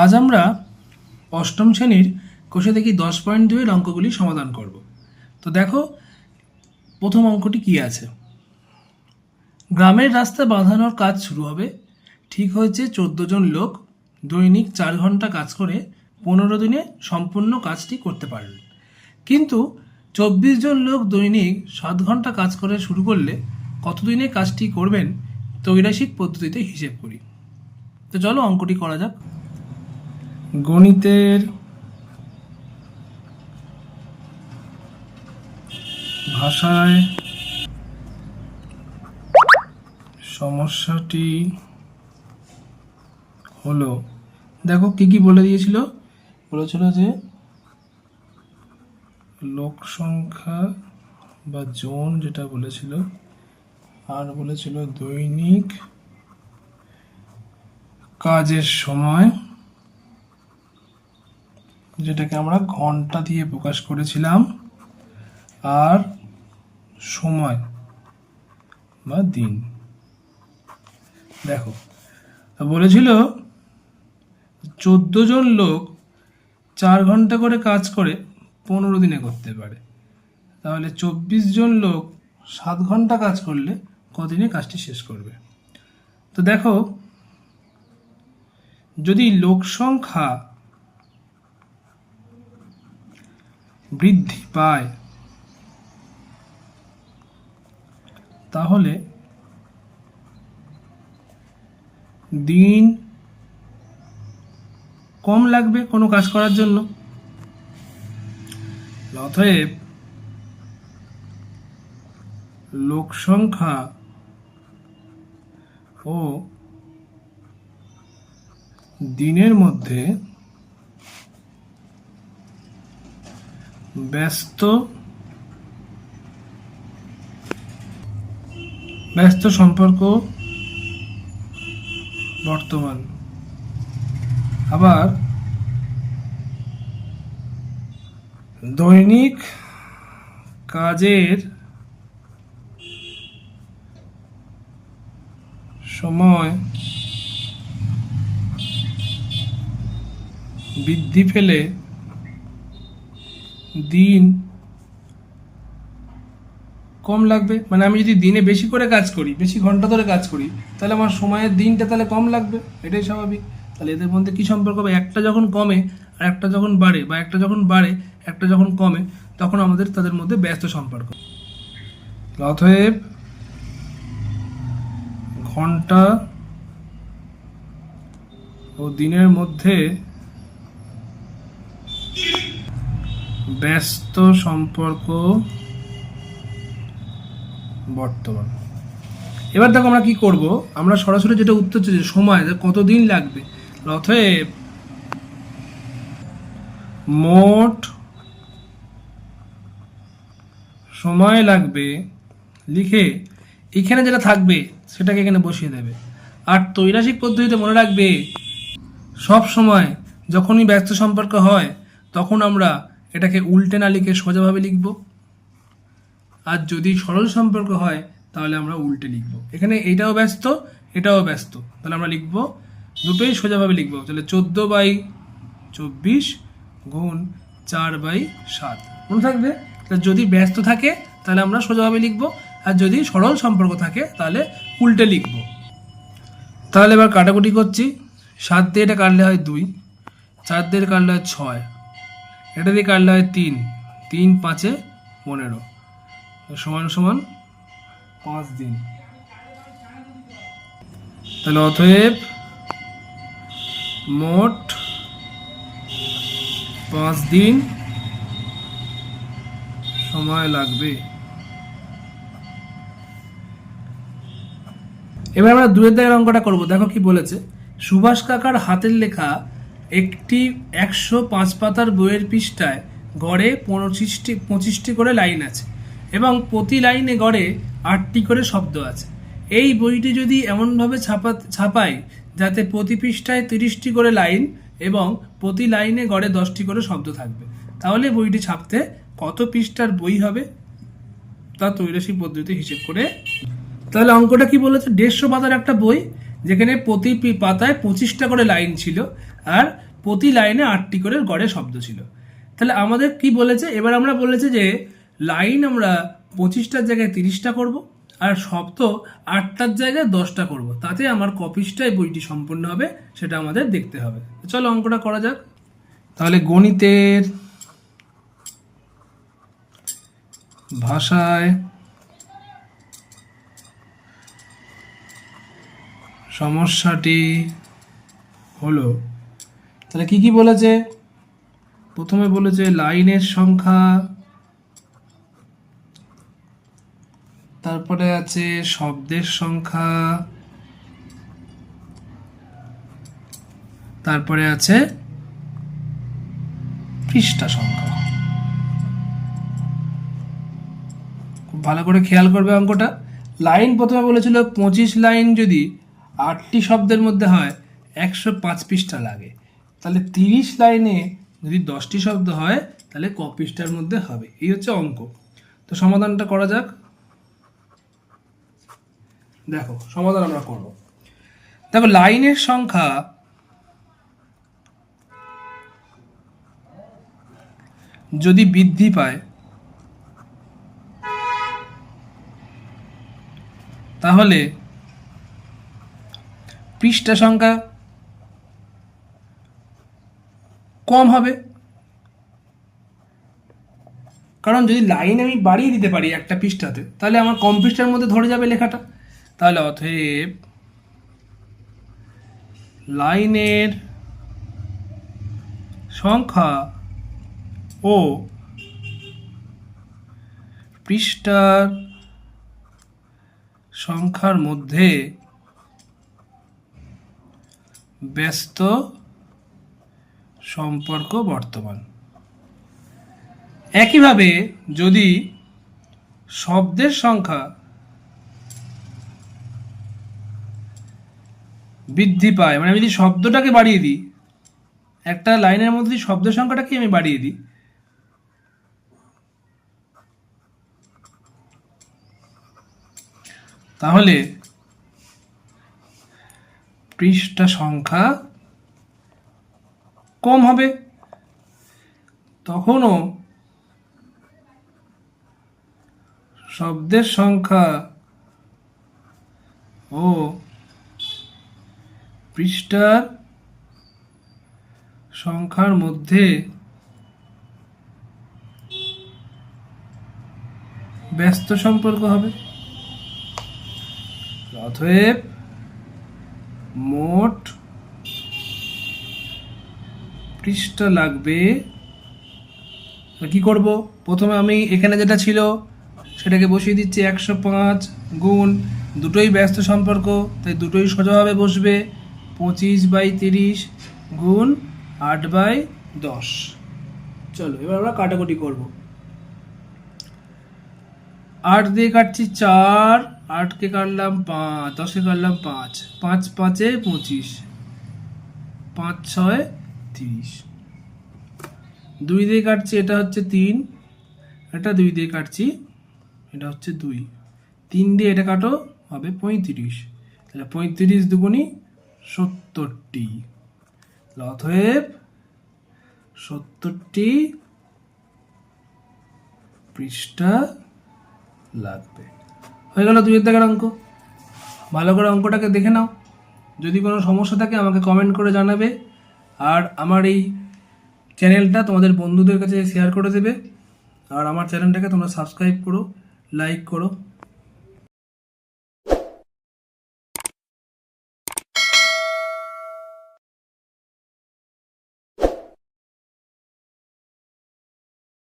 আজ আমরা অষ্টম শ্রেণির কোষে দেখি দশ পয়েন্ট দুয়ের অঙ্কগুলি সমাধান করব। তো দেখো, প্রথম অঙ্কটি কি আছে? গ্রামের রাস্তা বাঁধানোর কাজ শুরু হবে। ঠিক হয়েছে, চোদ্দ জন লোক দৈনিক চার ঘণ্টা কাজ করে পনেরো দিনে সম্পূর্ণ কাজটি করতে পারলেন। কিন্তু চব্বিশ জন লোক দৈনিক সাত ঘণ্টা কাজ করে শুরু করলে কতদিনে কাজটি করবেন তৈরাসিক পদ্ধতিতে হিসেব করি। তো চলো অঙ্কটি করা যাক। গণিতের ভাষায় সমস্যাটি হলো, দেখো কি কি বলে দিয়েছিল? বলেছিল যে লোক সংখ্যা বা জন যেটা বলেছিল, আর বলেছিল দৈনিক কাজের সময় যেটাকে আমরা ঘণ্টা দিয়ে প্রকাশ করেছিলাম, আর সময় বা দিন। দেখো, বলেছিল চোদ্দ জন লোক চার ঘণ্টা করে কাজ করে পনেরো দিনে করতে পারে। তাহলে চব্বিশ জন লোক সাত ঘণ্টা কাজ করলে কদিনে কাজটি শেষ করবে? তো দেখো, যদি লোক সংখ্যা বৃদ্ধি পায়। তাহলে দিন কম লাগবে কোনো কাজ করার জন্য? অতএব লোক সংখ্যা ও দিনের মধ্যে ব্যস্ত। ব্যস্ত সম্পর্ক বর্তমান। আবার দৈনিক কাজের সময় বৃদ্ধি পেলে দিন কম লাগবে? মানে আমি যদি দিনে বেশি করে কাজ করি, বেশি ঘণ্টা ধরে কাজ করি, তাহলে আমার সময়ের দিনটা তাহলে কম লাগবে? এটাই স্বাভাবিক। তাহলে এদের মধ্যে কী সম্পর্ক হবে? একটা যখন কমে আর একটা যখন বাড়ে বা একটা যখন বাড়ে, একটা যখন কমে, তখন আমাদের তাদের মধ্যে ব্যস্ত সম্পর্ক। অতএব ঘণ্টা ও দিনের মধ্যে ব্যস্ত সম্পর্ক বর্তমান। এবার দেখো আমরা কি করব? আমরা সরাসরি যেটা উত্তর চাইছি সময় কতদিন লাগবে? অতএব মোট সময় লাগবে, লিখে এখানে যেটা থাকবে সেটাকে এখানে বসিয়ে দেবে। আর তৈরাসিক পদ্ধতিতে মনে রাখবে, সব সময় যখনই ব্যস্ত সম্পর্ক হয়, তখন আমরা এটাকে উল্টে না লিখে সোজাভাবে লিখব। আর যদি সরল সম্পর্ক হয়, তাহলে আমরা উল্টে লিখব। এখানে এটাও ব্যস্ত এটাও ব্যস্ত। তাহলে আমরা লিখব দুটোই সোজাভাবে লিখব। তাহলে চোদ্দ বাই চব্বিশ গুণ চার বাই সাত। মনে থাকবে? তাহলে যদি ব্যস্ত থাকে, তাহলে আমরা সোজাভাবে লিখব। আর যদি সরল সম্পর্ক থাকে, তাহলে উল্টে লিখব। তাহলে এবার কাটাকুটি করছি। সাত দিয়ে এটা কাটলে হয় দুই, চার দিয়ে কাটলে হয় ছয়। এটা দিয়ে কাটলে হয় তিন। তিন পাঁচে পনেরো। সমান সমান পাঁচ দিন। তাহলে অতএব মোট পাঁচ দিন সময় লাগবে। এবার আমরা দুয়ের দাগের অঙ্কটা করব। দেখো কি বলেছে, সুভাষ কাকার হাতের লেখা একটি একশো পাঁচ পাতার বইয়ের পৃষ্ঠায় গড়ে পঁচিশটি পঁচিশটি করে লাইন আছে এবং প্রতি লাইনে গড়ে আটটি করে শব্দ আছে। এই বইটি যদি এমনভাবে ছাপা, ছাপাই যাতে প্রতি পৃষ্ঠায় তিরিশটি করে লাইন এবং প্রতি লাইনে গড়ে দশটি করে শব্দ থাকবে, তাহলে বইটি ছাপতে কত পৃষ্ঠার বই হবে তা তৈরাসী পদ্ধতি হিসেব করে। তাহলে অঙ্কটা কি বলেছে? দেড়শো পাতার একটা বই যেখানে প্রতি পাতায় পঁচিশটা করে লাইন ছিল। আর প্রতি লাইনে আটটি করে গড়ে শব্দ ছিল। তাহলে আমাদের কি বলেছে? এবার আমরা বলেছে যে, লাইন আমরা পঁচিশটার জায়গায় তিরিশটা করব আর শব্দ আটটার জায়গায় দশটা করব। তাতে আমার কপিসটাই বইটি সম্পূর্ণ হবে, সেটা আমাদের দেখতে হবে। চলো অঙ্কটা করা যাক। তাহলে গণিতের ভাষায় সমস্যাটি হলো তাহলে কি কি বলেছে প্রথমে বলেছে লাইনের সংখ্যা, তারপরে আছে শব্দের সংখ্যা, তারপরে আছে পৃষ্ঠা সংখ্যা। খুব ভালো করে খেয়াল করবে অঙ্কটা। লাইন প্রথমে বলেছিল পঁচিশ লাইন যদি আটটি শব্দের মধ্যে হয়, একশো পাঁচ পৃষ্ঠা লাগে। তাহলে তিরিশ লাইনে যদি দশটি শব্দ হয়, তাহলে ক পৃষ্ঠার মধ্যে হবে। এই হচ্ছে অঙ্ক। তো সমাধানটা করা যাক। দেখো, সমাধান আমরা করব। দেখো, লাইনের সংখ্যা যদি বৃদ্ধি পায়, তাহলে পৃষ্ঠা সংখ্যা কম হবে। কারণ যদি লাইন আমি বাড়িয়ে দিতে পারি একটা পৃষ্ঠাতে, তাহলে আমার কম পৃষ্ঠার মধ্যে ধরে যাবে লেখাটা। তাহলে অতএব লাইনের সংখ্যা ও পৃষ্ঠার সংখ্যার মধ্যে ব্যস্ত সম্পর্ক বর্তমান। একইভাবে যদি শব্দের সংখ্যা বৃদ্ধি পায় মানে আমি যদি শব্দটাকে বাড়িয়ে দিই, একটা লাইনের মধ্যে যদি শব্দের সংখ্যাটাকে আমি বাড়িয়ে দিই, তাহলে পৃষ্ঠা সংখ্যা কম হবে। তখনও শব্দের সংখ্যা ও পৃষ্ঠার সংখ্যার মধ্যে ব্যস্ত সম্পর্ক হবে। অতএব মোট পৃষ্ঠা লাগবে কি করব? প্রথমে আমি এখানে যেটা ছিল, সেটাকে বসিয়ে দিচ্ছি একশো পাঁচ গুণ দুটোই ব্যস্ত সম্পর্ক, তাই দুটোই সোজাভাবে বসবে, পঁচিশ বাই তিরিশ গুণ আট বাই দশ। চলো, এবার আমরা কাটাকুটি করব। আট দিয়ে কাটছি চার, আটকে কাটলাম পাঁচ, দশে কাটলাম পাঁচ পাঁচ পাঁচে পঁচিশ, পাঁচ ছয় তিরিশ। দুই দিয়ে কাটছি, এটা হচ্ছে তিন। এটা দুই দিয়ে কাটছি, এটা হচ্ছে দুই। তিন দিয়ে এটা কাটো, হবে পঁয়ত্রিশ। তাহলে পঁয়ত্রিশ দুগুণি সত্তরটি। অতএব সত্তরটি পৃষ্ঠা লাগবে। হয়ে গেল দুইয়ের দাগের অঙ্ক। ভালো করে অঙ্কটাকে দেখে নাও। যদি কোনো সমস্যা থাকে আমাকে কমেন্ট করে জানাবে। আর আমার এই চ্যানেলটা তোমাদের বন্ধুদের কাছে শেয়ার করে দেবে। আর আমার চ্যানেলটাকে তোমরা সাবস্ক্রাইব করো লাইক করো।